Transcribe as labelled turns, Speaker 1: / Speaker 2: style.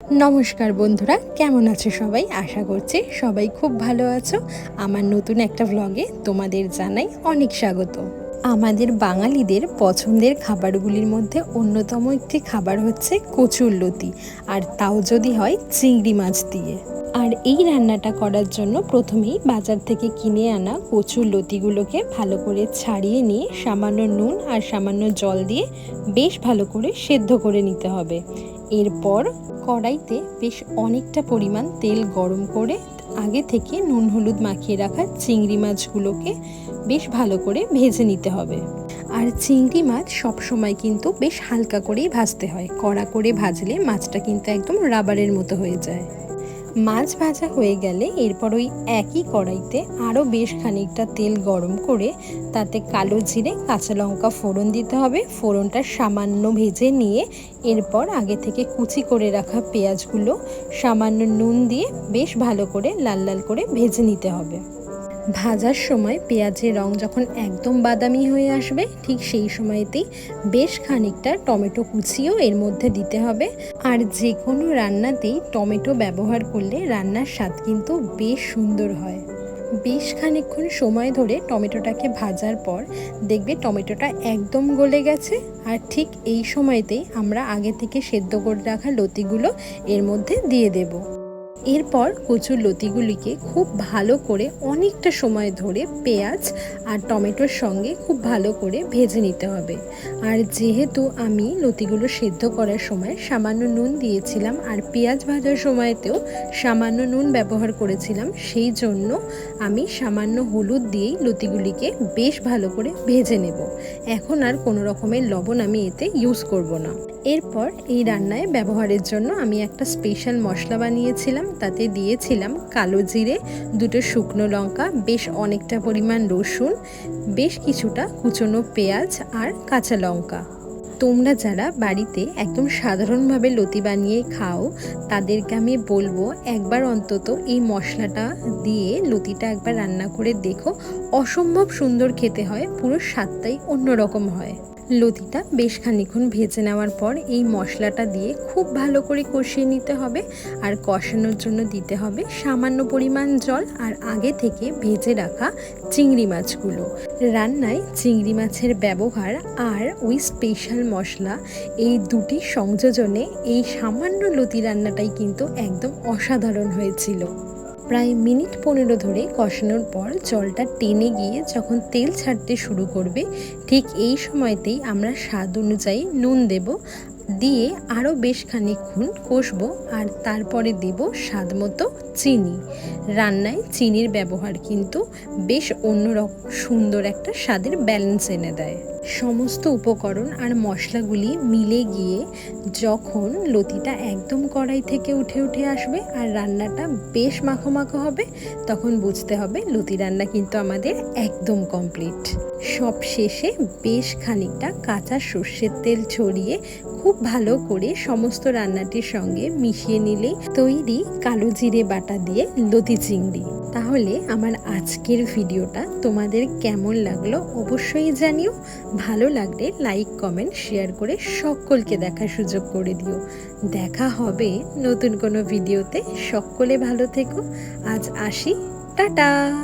Speaker 1: নমস্কার বন্ধুরা, কেমন আছো সবাই? আশা করছি সবাই খুব ভালো আছো। আমার নতুন একটা ভ্লগে তোমাদের জানাই অনেক স্বাগত। আমাদের বাঙালিদের পছন্দের খাবারগুলির মধ্যে অন্যতম একটি খাবার হচ্ছে কচুর লতি, আর তাও যদি হয় চিংড়ি মাছ দিয়ে। আর এই রান্নাটা করার জন্য প্রথমেই বাজার থেকে কিনে আনা কচুর লতিগুলোকে ভালো করে ছাড়িয়ে নিয়ে সামান্য নুন আর সামান্য জল দিয়ে বেশ ভালো করে সেদ্ধ করে নিতে হবে। এরপর কড়াইতে বেশ অনেকটা পরিমাণ তেল গরম করে আগে থেকে নুন হলুদ মাখিয়ে রাখা চিংড়ি মাছগুলোকে বেশ ভালো করে ভেজে নিতে হবে। আর চিংড়ি মাছ সবসময় কিন্তু বেশ হালকা করেই ভাজতে হয়। কড়া করে ভাজলে মাছটা কিন্তু একদম রাবারের মতো হয়ে যায়। মাছ ভাজা হয়ে গেলে এরপর ওই একই কড়াইতে আরও বেশ খানিকটা তেল গরম করে তাতে কালো জিরে, কাঁচা লঙ্কা ফোড়ন দিতে হবে। ফোড়নটা সামান্য ভেজে নিয়ে এরপর আগে থেকে কুচি করে রাখা পেঁয়াজগুলো সামান্য নুন দিয়ে বেশ ভালো করে লাল লাল করে ভেজে নিতে হবে। ভাজার সময় পেঁয়াজের রং যখন একদম বাদামি হয়ে আসবে, ঠিক সেই সময়তেই বেশ খানিকটা টমেটো কুচিও এর মধ্যে দিতে হবে। আর যে কোনো রান্নাতেই টমেটো ব্যবহার করলে রান্নার স্বাদ কিন্তু বেশ সুন্দর হয়। বেশ খানিকক্ষণ সময় ধরে টমেটোটাকে ভাজার পর দেখবে টমেটোটা একদম গলে গেছে। আর ঠিক এই সময়তেই আমরা আগে থেকে সেদ্ধ করে রাখা লতিগুলো এর মধ্যে দিয়ে দেবো। এরপর কচুর লতিগুলিকে খুব ভালো করে অনেকটা সময় ধরে পেঁয়াজ আর টমেটোর সঙ্গে খুব ভালো করে ভেজে নিতে হবে। আর যেহেতু আমি লতিগুলো সেদ্ধ করার সময় সামান্য নুন দিয়েছিলাম আর পেঁয়াজ ভাজার সময়তেও সামান্য নুন ব্যবহার করেছিলাম, সেই জন্য আমি সামান্য হলুদ দিয়েই লতিগুলিকে বেশ ভালো করে ভেজে নেব। এখন আর কোনো রকমের লবণ আমি এতে ইউজ করব না। এরপর এই রান্নায় ব্যবহারের জন্য আমি একটা স্পেশাল মশলা বানিয়েছিলাম তাতে দিয়েছিলাম কালো জিরে, দুটো শুকনো লঙ্কা, বেশ অনেকটা পরিমাণ রসুন, বেশ কিছুটা কুচনো পেঁয়াজ আর কাঁচা লঙ্কা। তোমরা যারা বাড়িতে একদম সাধারণভাবে লতি বানিয়ে খাও, তাদেরকে আমি বলব একবার অন্তত এই মশলাটা দিয়ে লতিটা একবার রান্না করে দেখো। অসম্ভব সুন্দর খেতে হয়, পুরো স্বাদটাই অন্যরকম হয়। লতিটা বেশ খানিক্ষণ ভেজে নেওয়ার পর এই মশলাটা দিয়ে খুব ভালো করে কষিয়ে নিতে হবে আর কষানোর জন্য দিতে হবে সামান্য পরিমাণ জল আর আগে থেকে ভেজে রাখা চিংড়ি মাছগুলো। রান্নায় চিংড়ি মাছের ব্যবহার আর ওই স্পেশাল মশলা এই দুটি সংযোজনে এই সামান্য লতি রান্নাটাই কিন্তু একদম অসাধারণ হয়েছিল। প্রায় মিনিট পনেরো ধরে কষানোর পর জলটা টেনে গিয়ে যখন তেল ছাড়তে শুরু করবে, ঠিক এই সময়তেই আমরা স্বাদ অনুযায়ী নুন দেব, দিয়ে আরও বেশ খানিকক্ষণ কষবো আর তারপরে দেব স্বাদ মতো চিনি। রান্নায় চিনির ব্যবহার কিন্তু বেশ অন্যরকম, সুন্দর একটা স্বাদের ব্যালেন্স এনে দেয়। সমস্ত উপকরণ আর মশলাগুলি মিলে গিয়ে যখন লতিটা একদম কড়াই থেকে উঠে উঠে আসবে আর রান্নাটা বেশ মাখো মাখো হবে, তখন বুঝতে হবে লতি রান্না কিন্তু আমাদের একদম কমপ্লিট সব শেষে বেশ খানিকটা কাঁচা সর্ষের তেল ছড়িয়ে খুব ভালো করে সমস্ত রান্নাটির সঙ্গে মিশিয়ে নিলেই তৈরি কালো জিরে বাটা দিয়ে লতি চিংড়ি। তাহলে আমার আজকের ভিডিওটা তোমাদের কেমন লাগল অবশ্যই জানিও। ভালো লাগলে লাইক, কমেন্ট, শেয়ার করে সকলকে দেখার সুযোগ করে দিও। দেখা হবে নতুন কোনো ভিডিওতে। সকলে ভালো থেকো। আজ আসি। টাটা!